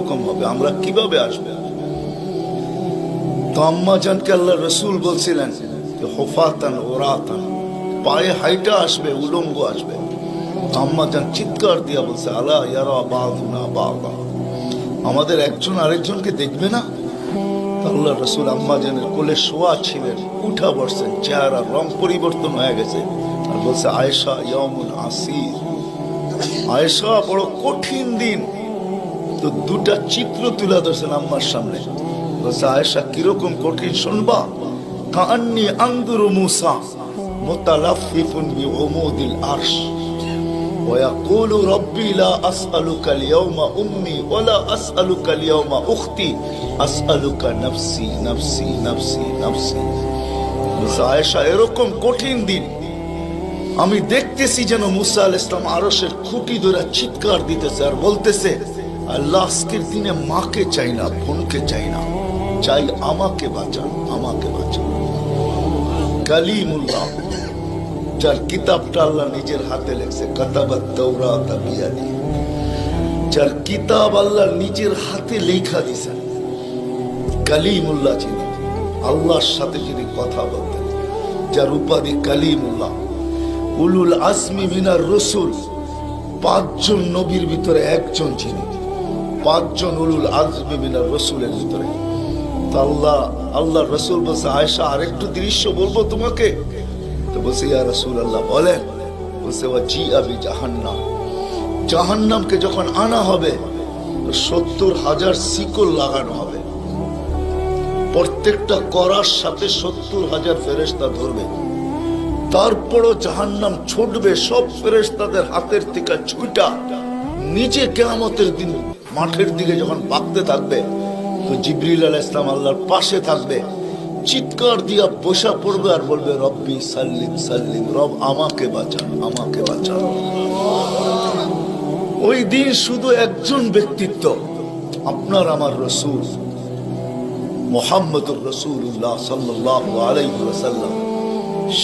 রকম হবে, আমরা কীভাবে আসবে? তো আম্মা জানকে আল্লাহ রসুল বলছিলেন হোফাতান ওরাতান, পায়ে হাইটা আসবে, উলঙ্গ আসবে। আম্মা জান চিৎকার দিয়া বলছে, আলা ইয়ারা বাদুনা বাবা আমাদের একজন আরেকজনকে দেখবে না? আল্লাহ রসুল আম্মা জানের কোলে শোয়া ছিলেন, উঠা বসছেন, চেহারা রং পরিবর্তন হয়ে গেছে। আর বলছে, আয়েশা ইয়ামুন আসির, আয়েশা বড় কঠিন দিন। তো দুটা চিত্র তুলে ধরছেন আম্মার সামনে বলছে আয়েশা কিরকম কঠিন শুনবা কান্নি আন্দুরু মুসা মুতালাফিফুন বিউমুদিল আরশ ويقول ربي لا أسألك اليوم أمي ولا أسألك اليوم أختي أسألك نفسي نفسي نفسي نفسي বলছে, আয়েশা এরকম কঠিন দিন আমি দেখতেছি যেন মুসা আল ইসলাম আরসের খুঁটি ধরে চিৎকার দিতেছে আর বলতেছে আল্লাহ আজকের দিনে মাকে চাই না, বোনকে চাই না। চাই আমাকে বাঁচান আমাকে বাঁচান। কালিমুল্লাহ, যার কিতাবটা আল্লাহ নিজের হাতে লেখছে, কাতাবাত যার কিতাব আল্লাহ নিজের হাতে লেখা দিছেন কালিমুল্লাহ যিনি, আল্লাহর সাথে যিনি কথা বলতেন, যার উপাধি কালিমুল্লাহ। উলুল আসমি মিনার রসুল, পাঁচজন নবীর ভিতরে একজন যিনি। পাঁচজন উলুল আজমি মিনার রসুলের ভিতরে। আল্লাহ আল্লাহ রসুল বলছে আয়সা আরেকটু দৃশ্য বলব তোমাকে? তো বলছে, ইয়া রসুল আল্লাহ বলেন। বলছে ও জি আবি জাহান্নাম। জাহান্নামকে যখন আনা হবে সত্তর হাজার শিকল লাগানো হবে। প্রত্যেকটা করার সাথে সত্তর হাজার ফেরেস্তা ধরবে। তারপরও জাহান্নাম ছুটবে, সব ফেরেস্তাদের হাতের থেকে ছুটা নিজে কেয়ামতের দিন মাঠের দিকে যখন বাঁকতে থাকবে, তো জিবরিল আল ইসলাম আল্লাহর পাশে থাকবে। চিৎকার দিয়া বসা পড়বে আর বলবে, রব্বি সাল্লিম সাল্লিম, রব, আমাকে বাঁচান আমাকে বাঁচান। ওই দিন শুধু একজন ব্যক্তিত্ব, আপনার আমার রসুল, মোহাম্মদুর রসুল্লাহ সাল্লাহ আলাইসাল্লাম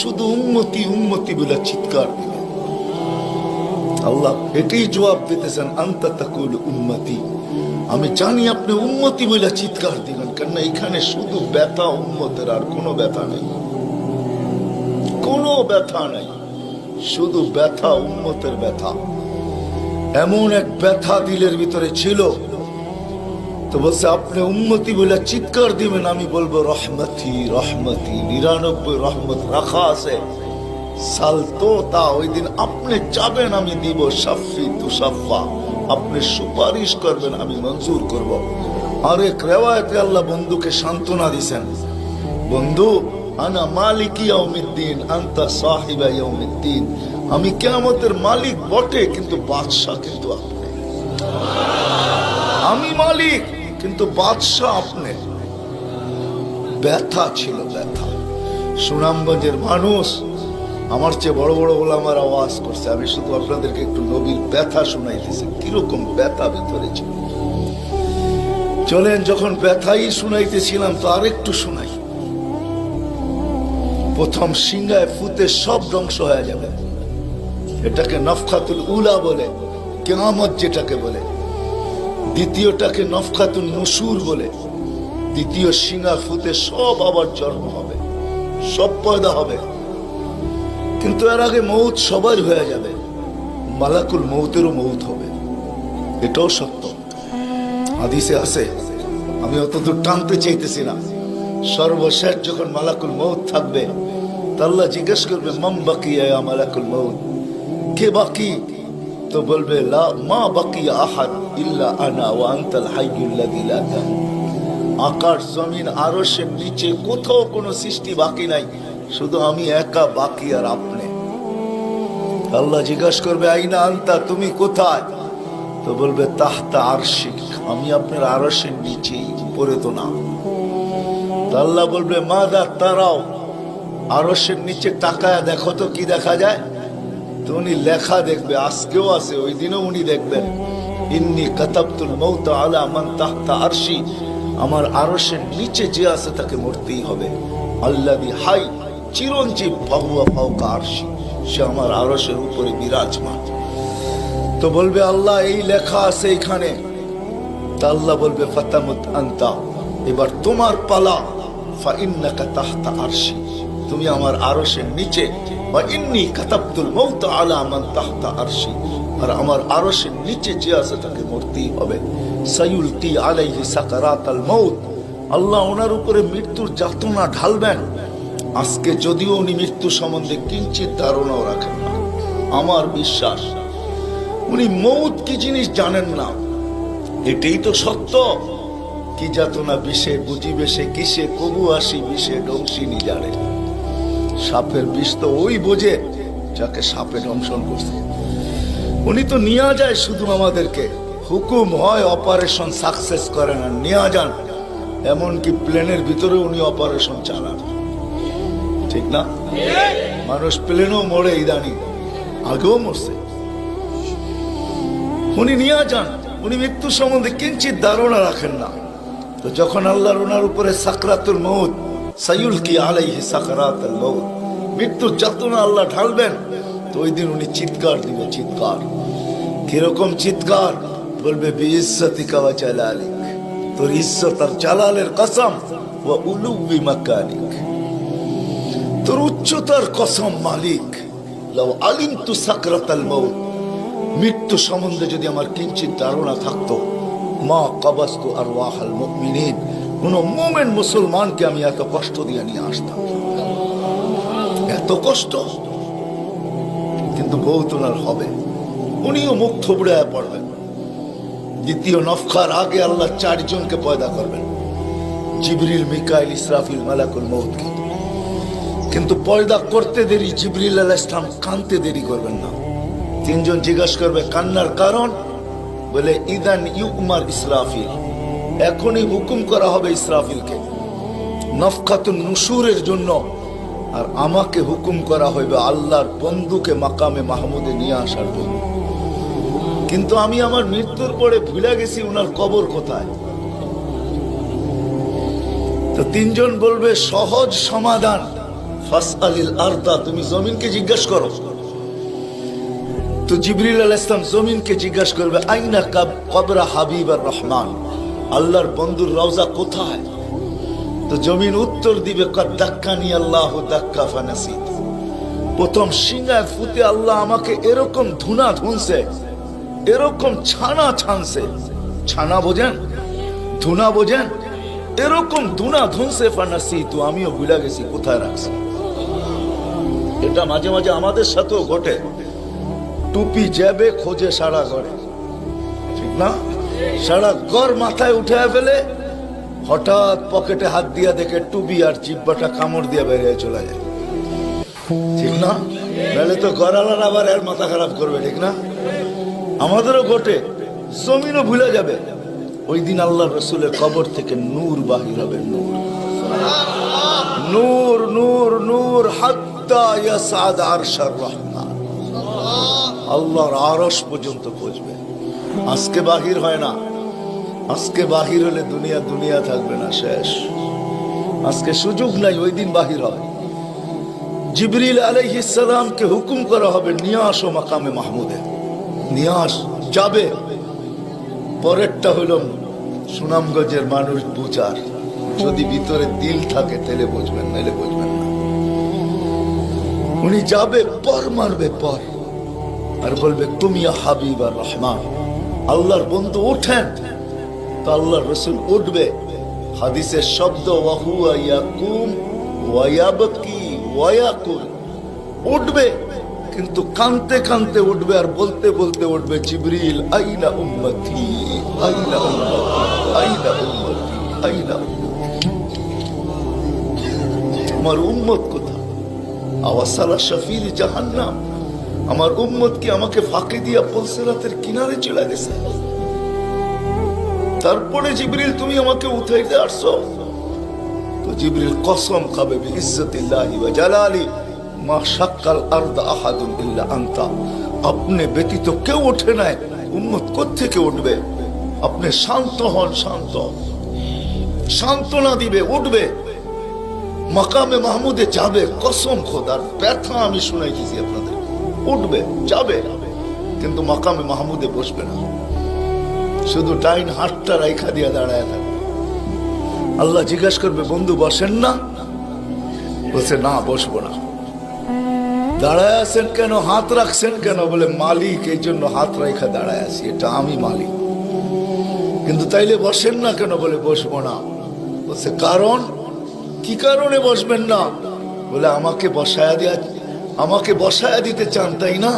শুধু উন্মতি উন্মতি বলে চিৎকার দিলেন আল্লাহ এটাই জবাব দিতেছেন, আন্তা তাকুল উন্মতি আমি জানি আপনি উন্মতি বলে চিৎকার দিবেন কেন এখানে শুধু ব্যথা উন্মতের আর কোনো ব্যথা নেই। কোনো ব্যথা নেই। শুধু ব্যথা উন্মতের ব্যথা। এমন এক ব্যথা দিলের ভিতরে ছিল। তো বলছে, আপনি উন্মতি বলে চিৎকার দিবেন, আমি বলব, রহমতি রহমতি, নিরানব্বই রহমত রাখা আছে। তা ওই দিন আপনি আমি আপনি সুপারিশ করবেন, আমি মঞ্জুর আমি কিয়ামতের মালিক বটে, কিন্তু বাদশাহ কিন্তু আপনি। আমি মালিক, কিন্তু বাদশাহ আপনি। ব্যথা ছিল, ব্যথা। সুনামগঞ্জের মানুষ আমার চেয়ে বড় বড় বলে আমার আওয়াজ করছে। আমি শুধু আপনাদেরকে একটু নবীর ব্যথা শুনাইতেছি। কীরকম ব্যথা ভেতরে ছিল। চলেন, যখন ব্যথাই শুনাইতেছিলাম, তো আরেকটু শুনাই। প্রথম সিংহায় ফুতে সব ধ্বংস হয়ে যাবে। এটাকে নফখাতুল উলা বলে কেমামত যেটাকে বলে। দ্বিতীয়টাকে নফখাতুল নসুর বলে। দ্বিতীয় সিংহা ফুতে সব আবার জন্ম হবে, সব পয়দা হবে। কিন্তু এর আগে মৌত সবার হয়ে যাবে। মালাকুল মৌতেরও মৌত হবে। এটাও সত্য। হাদিসে আছে, আমি অতদূর টানতে চাইতেছি না। সর্বশেষ যখন মালাকুল মৌত থাকবে, তা আল্লাহ জিজ্ঞেস করবে, মম বাকি মালাকুল মৌত? কে বাকি? তো বলবে, লা, মা বাকি আহাদ ইল্লা আনা ওয়া আনতাল হাইয়ুল্লাযী লা তামুত আকাশ, জমিন, আরশের নিচে কোথাও কোনো সৃষ্টি বাকি নাই। শুধু আমি একা বাকি আর আপনি। আল্লাহ জিজ্ঞাসা করবে, আইনা আনতা, তুমি কোথায়? তো বলবে, তাহতা আরশিক, আমি আপনার আরশের নিচেই উপরে তো না। আল্লাহ বলবে মা দা তারাও, আরশের নিচে তাকায় দেখো তো কি দেখা যায়। তো উনি লেখা দেখবে, আজকেও আছে, ওই দিনও উনি দেখবেন। ইন্নি কাতাবতুল মৌত আলা মান তাহতা আরশি, আমার আরশের নিচে যে আছে তাকে মরতেই হবে। আল্লাদি হাই চিরঞ্জীব আরশি সে আমার আরশের উপরে বিরাজমান। তো বলবে, আল্লাহ, এই লেখা আছে আল্লাহ বলবে আন্তা। এবার তোমার পালা তুমি আমার আরশের নিচে যে তাকে মৌত। আল্লাহ ওনার উপরে মৃত্যুর যাতনা ঢালবেন। আজকে যদিও উনি মৃত্যু সম্বন্ধে কিঞ্চিত ধারণাও রাখেন না। আমার বিশ্বাস, উনি মৌত কি জিনিস জানেন না, এটাই তো সত্য। কি যাতনা বিষে বুঝিবে সে কিসে, কবু আসি বিষে ডংসিনি জানে সাপের বিষ তো ওই বোঝে যাকে সাপে দংশন করছে। উনি তো নিয়ে যায় শুধু আমাদেরকে। হুকুম হয় অপারেশন সাকসেস করে না নিয়ে যান। এমনকি প্লেনের ভিতরে উনি অপারেশন চালান। ঠিক না? মানুষ প্লেনও মরে ইদানি, আগেও মরছে। উনি নিয়ে যান, উনি মৃত্যু সম্বন্ধে কিঞ্চিত ধারণা রাখেন না। তো যখন আল্লাহর ওনার উপরে সাকরাতুল মৌত সাইউল কি আলাইহি সাকরাতুল মৌত মৃত্যুর যাতনা আল্লাহ ঢালবেন, তো ওই দিন উনি চিৎকার দিবে, চিৎকার। কীরকম চিৎকার? বলবে বিইজ্জতি কাওয়া জালালিক। তোর ইজ্জত আর জালালের কসম, ওয়া উলুবি মাকানিক। তোর উচ্চতার কসম, মালিক। সাকরাতাল মৌত মৃত্যু সম্বন্ধে যদি আমার কিঞ্চিত ধারণা থাকতো, মা কবাস্তু আর ওয়াহাল মুমিনিন, কোন মোমেন মুসলমানকে আমি এত কষ্ট দিয়ে নিয়ে আসতাম। এত কষ্ট? কিন্তু বহুত ওনার হবে। উনিও মুখ থুবড়ে পড়বেন। দ্বিতীয় নফখার আগে আল্লাহ চারজনকে পয়দা করবেন। জিবরিল, মিকাইল, ইসরাফিল, মালাকুল মৌতকে কিন্তু পয়দা করতে দেরি, জিবরিল আলাহ ইসলাম কানতে দেরি করবেন না। তিনজন জিজ্ঞাসা করবে, কান্নার কারণ? বলে, ইদান ইউকুমার ইসরাফিল। এখনই হুকুম করা হবে ইসরাফিলকে। নফখাতুন নুসুরের জন্য। আর আমাকে হুকুম করা হইবে আল্লাহর বন্ধুকে মাকামে মাহমুদে নিয়ে আসার জন্য। কিন্তু আমি আমার মৃত্যুর পরে ভুলে গেছি ওনার কবর কোথায়? তো তিনজন বলবে, সহজ সমাধান। তুমি জমিনকে জিজ্ঞেস করো। তো জিবরিল আল ইসলাম জমিনকে জিজ্ঞাসা করবে, আইনা কাব কবরা হাবিব আর রহমান? আল্লাহর বন্ধুর রওজা কোথায়? তো জমিন উত্তর দিবে প্রথম সিংহায় ফুতে আল্লাহ আমাকে এরকম ধুনা ধুনছে, এরকম ছানা ছানছে। ছানা বোঝেন? ধুনা বোঝেন? এরকম ধুনা ধুনছে ফানাসি তো আমিও ভুলে গেছি, কোথায় রাখছি? এটা মাঝে মাঝে আমাদের সাথেও ঘটে। টুপি যাবে খোঁজে সারা ঘরে। ঠিক না? সারা ঘর মাথায় উঠে ফেলে হঠাৎ পকেটে হাত দিয়া দেখে টুপি আর জিব্বাটা কামড় দিয়ে বেরিয়ে চলে যায়। ঠিক না? নাহলে তো গড়ালার আবার এর মাথা খারাপ করবে, ঠিক না? আমাদেরও ঘটে। জমিনও ভুলে যাবে। ওই দিন আল্লাহ রসুলের কবর থেকে নূর বাহির হবে, নূর। নূর নূর নূর রহমান আল্লাহর আরশ পর্যন্ত পৌঁছবে। আজকে বাহির হয় না। আজকে বাহির হলে দুনিয়া দুনিয়া থাকবে না, শেষ। আজকে সুযোগ নাই, ওই দিন বাহির হয়। জিবরিল আলাইহিসালামকে হুকুম করা হবে, নিয়ে আসো মাকামে মাহমুদে। নিয়ে আস, যাবে। পরেরটা হইল সুনামগঞ্জের মানুষ বুচার যদি ভিতরে দিল থাকে তাহলে বুঝবেন নাহলে বুঝবেন উনি যাবে পর মারবে পর। আর বলবে, তুমি হাবিব আর রহমান, আল্লাহর বন্ধু ওঠেন তো আল্লাহ রসুল উঠবে। হাদিসের শব্দ উঠবে, কিন্তু কানতে কানতে উঠবে আর বলতে বলতে উঠবে, জিবরিল, আইনা উম্মতি আইনা উম্মতি আইনা উম্মতি আইনা উম্মতি। আমার উম্মত কোথায় আওয়াসালা শফির জাহান্নাম। আমার উম্মত কি আমাকে ফাঁকি দিয়া পলসেরাতের কিনারে চলে গেছে। তারপরে জিবরিল, তুমি আমাকে উঠাইতে আসছো। তো জিবরিল কসম খাবে ইজ্জতিল্লাহি ওয়া জালালি। মা শাক্কাল আরদ আহাদুন ইল্লা আনতা। আপনি ব্যতীত কেউ ওঠে নাই। উম্মত কোত্থেকে উঠবে? আপনি শান্ত হন, শান্ত। সান্ত্বনা দিবে, উঠবে। মাকামে মাহমুদে যাবে, কসম খোদার, ব্যথা আমি শুনাই দিছি আপনাদের। উঠবে, যাবে, কিন্তু মাকামে মাহমুদে বসবে না। শুধু টাইন হাতটা রাইখা দিয়ে দাঁড়ায় থাকে আল্লাহ জিজ্ঞাসা করবে, বন্ধু, বসেন না? বলছে, না, বসবো না। দাঁড়ায় আছেন কেন? হাত রাখছেন কেন? বলে, মালিক, এই জন্য হাত রাইখা দাঁড়ায় আছি, এটা আমি মালিক। কিন্তু তাইলে বসেন না কেন? বলে, বসবো না। বলছে, কারণ কি কারণে বসবেন না? বলে, আমাকে বসায়া দিয়া, আমাকে বসায়া দিতে চান, তাই না?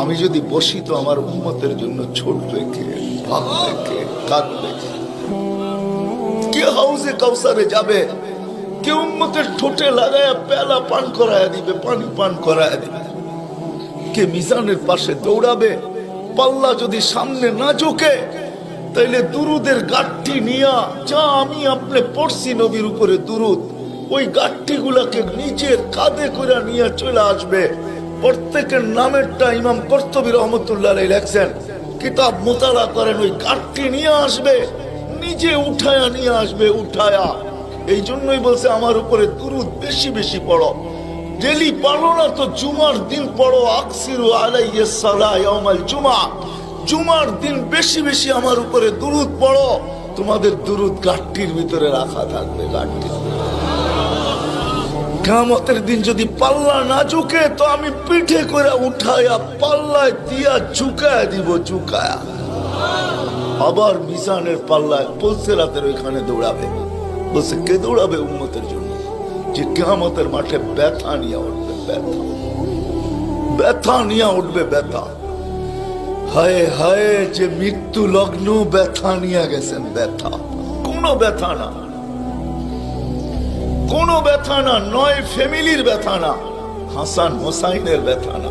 আমি যদি বসি তো আমার উন্মতের জন্য ছুটবে কে ভাববে কে কাঁদবে কে? কে হাউসে কাউসারে যাবে? কে উন্মতের ঠোঁটে লাগায় পেলা পান করায় দিবে, পানি পান করায় দিবে? কে মিজানের পাশে দৌড়াবে? পাল্লা যদি সামনে না ঝোঁকে, তাইলে দুরুদের গাঠটি নিয়া, যা আমি আপনি পড়ছি নবীর উপরে দুরুদ ওই গাঠটি গুলাকে নিজের কাঁধে করে নিয়ে চলে আসবে। প্রত্যেকের নামেরটা ইমাম কর্তবী রহমতুল্লাহ লেখছেন। কিতাব মোতালা করেন, ওই গাঠটি নিয়ে আসবে, নিজে উঠায়া নিয়ে আসবে, উঠায়া। এই জন্যই বলছে, আমার উপরে দুরুদ বেশি বেশি পড়ো। ডেলি পড়ো না তো জুমার দিন পড়ো, আকসিরু আলাইয়া সালা ইয়াউমাল জুমা। জুমার দিন বেশি বেশি আমার উপরে দুরুদ পড়ো। তোমাদের দুরুদ গাঠটির ভিতরে রাখা থাকবে গাঠটির কামতের দিন যদি পাল্লা না ঝুঁকে, তো আমি পিঠে করে উঠায়া পাল্লায় দিয়া ঝুঁকায়া দিব চুকায়া আবার মিজানের পাল্লায় পলসে রাতের ওইখানে দৌড়াবে। বলছে, কে দৌড়াবে উন্মতের জন্য? যে কেমতের মাঠে ব্যথা নিয়ে উঠবে, ব্যথা। ব্যথা নিয়ে উঠবে, ব্যথা। হায় হায়, যে মৃত্যু লগ্ন ব্যথা নিয়ে গেছেন, ব্যথা। কোনো ব্যথা না। কোনো ব্যথা না, নয় ফ্যামিলির ব্যথা না, হাসান হোসাইনের ব্যথা না,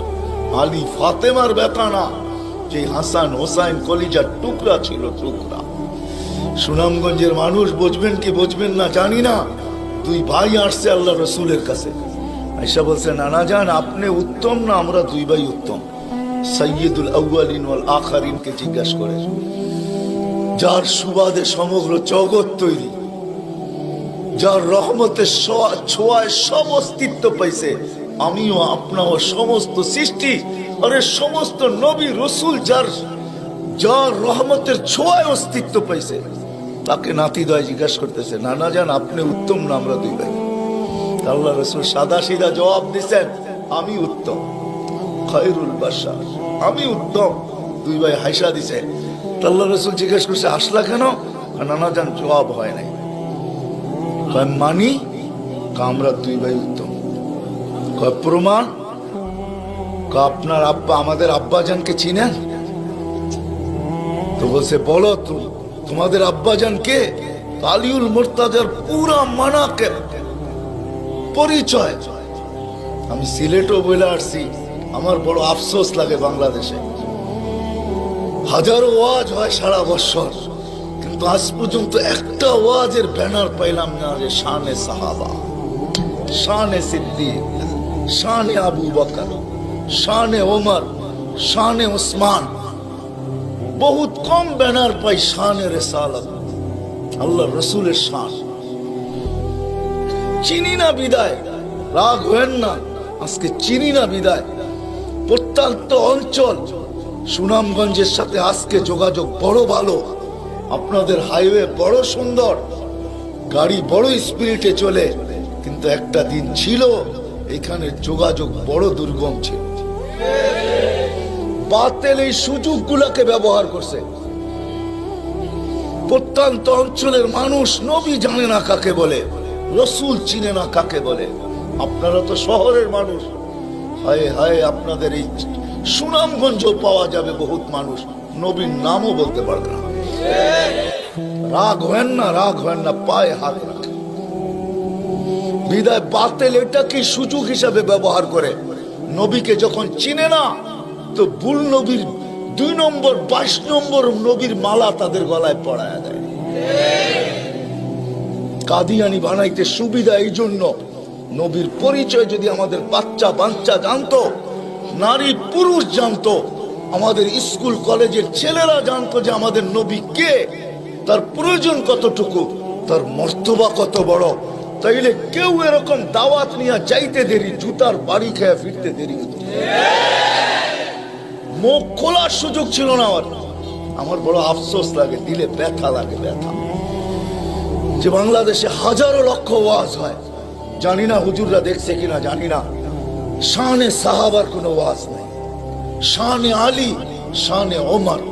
আলী ফাতেমার ব্যথা না, যে হাসান হোসাইন কলিজার টুকরা ছিল টুকরা। সুনামগঞ্জের মানুষ বুঝবেন কি বুঝবেন না জানি না, দুই ভাই আসছে আল্লাহ রসুলের কাছে। আইসা বলছে, নানা জান, আপনি উত্তম না আমরা দুই ভাই উত্তম? সৈয়দুল আউয়ালিন ওয়াল আখারিনকে জিজ্ঞাসা করে, যার সুবাদে সমগ্র জগৎ তৈরি যার রহমতের ছোঁয়ায় সব অস্তিত্ব পাইছে। আমিও আপনাও সমস্ত সৃষ্টি আরে সমস্ত নবী রসুল যার যার রহমতের ছোঁয়ায় অস্তিত্ব পাইছে। তাকে নাতি দয় জিজ্ঞাসা করতেছে, নানা যান আপনি উত্তম না আমরা দুই ভাই? আল্লাহ রসুল সাদা সিধা জবাব দিচ্ছেন, আমি উত্তম। খয়রুল বাসার আমি উত্তম। দুই ভাই হাইসা দিছে। আল্লাহ রসুল জিজ্ঞেস করছে, আসলা কেন? নানা যান জবাব হয় নাই। কয় মানি কয় আমরা দুই ভাই উত্তম। কয়, প্রমাণ? আপনার আব্বা, আমাদের আব্বাজানকে চিনেন? তো বলছে, বলো তোমাদের আব্বাজান কে? আলিউল মোর্তাজার পুরা মানাকে পরিচয়। আমি সিলেটও বলে আসছি, আমার বড় আফসোস লাগে বাংলাদেশে। হাজারো ওয়াজ হয় সারা বছর। কিন্তু আজ পর্যন্ত একটা ওয়াজের ব্যানার পাইলাম না যে শানে সাহাবা, শানে সিদ্দিক, শানে আবু বকর, শানে ওমর, শানে ওসমান। বহুত কম ব্যানার পাই শানে রেসালত, আল্লাহ রসুলের শান। চিনি না বিদায়, রাগ হেন না, আজকে চিনি না বিদায়। প্রত্যন্ত অঞ্চল, সুনামগঞ্জের সাথে আজকে যোগাযোগ বড় ভালো। আপনাদের হাইওয়ে বড় সুন্দর, গাড়ি বড় স্পিরিটে চলে, কিন্তু একটা দিন ছিল, এখানে যোগাযোগ বড় দুর্গম ছিল। বাতেল এই সুযোগগুলোকে ব্যবহার করছে। প্রত্যন্ত অঞ্চলের মানুষ নবী জানে না কাকে বলে, রসুল চিনে না কাকে বলে। আপনারা তো শহরের মানুষ। হায় হায়, আপনাদের এই সুনামগঞ্জ পাওয়া যাবে বহুত মানুষ। নবীর নামও বলতে পারবে না। রাগ হেন না, রাগ হেন না, পায়ে হাত রাখে। বিদায় বাতেল এটাকে সুযোগ হিসাবে ব্যবহার করে নবীকে যখন চিনে না, তো ভুল নবীর দুই নম্বর, বাইশ নম্বর নবীর মালা তাদের গলায় পড়ায় দেয়। কাদিয়ানি বানাইতে সুবিধা এই জন্য নবীর পরিচয় যদি আমাদের বাচ্চা বাচ্চা জানতো নারী পুরুষ জানতো আমাদের স্কুল, কলেজের ছেলেরা জানতো যে আমাদের নবী কে? তার প্রয়োজন কতটুকু? তার মর্তবা কত বড়? তাইলে কেউ এরকম দাওয়াত নিয়ে যাইতে দেরি, জুতার বাড়ি খেয়ে ফিরতে দেরি হতো। মুখ খোলার সুযোগ ছিল না আমার। আমার বড় আফসোস লাগে, দিলে ব্যথা লাগে, ব্যথা। যে বাংলাদেশে হাজারো লক্ষ ওয়াজ হয়। জানি না হুজুররা দেখছে কিনা, জানি না। শানে সাহাবার কোনো ওয়াজ নেই। শানে আলী শানে ওমর।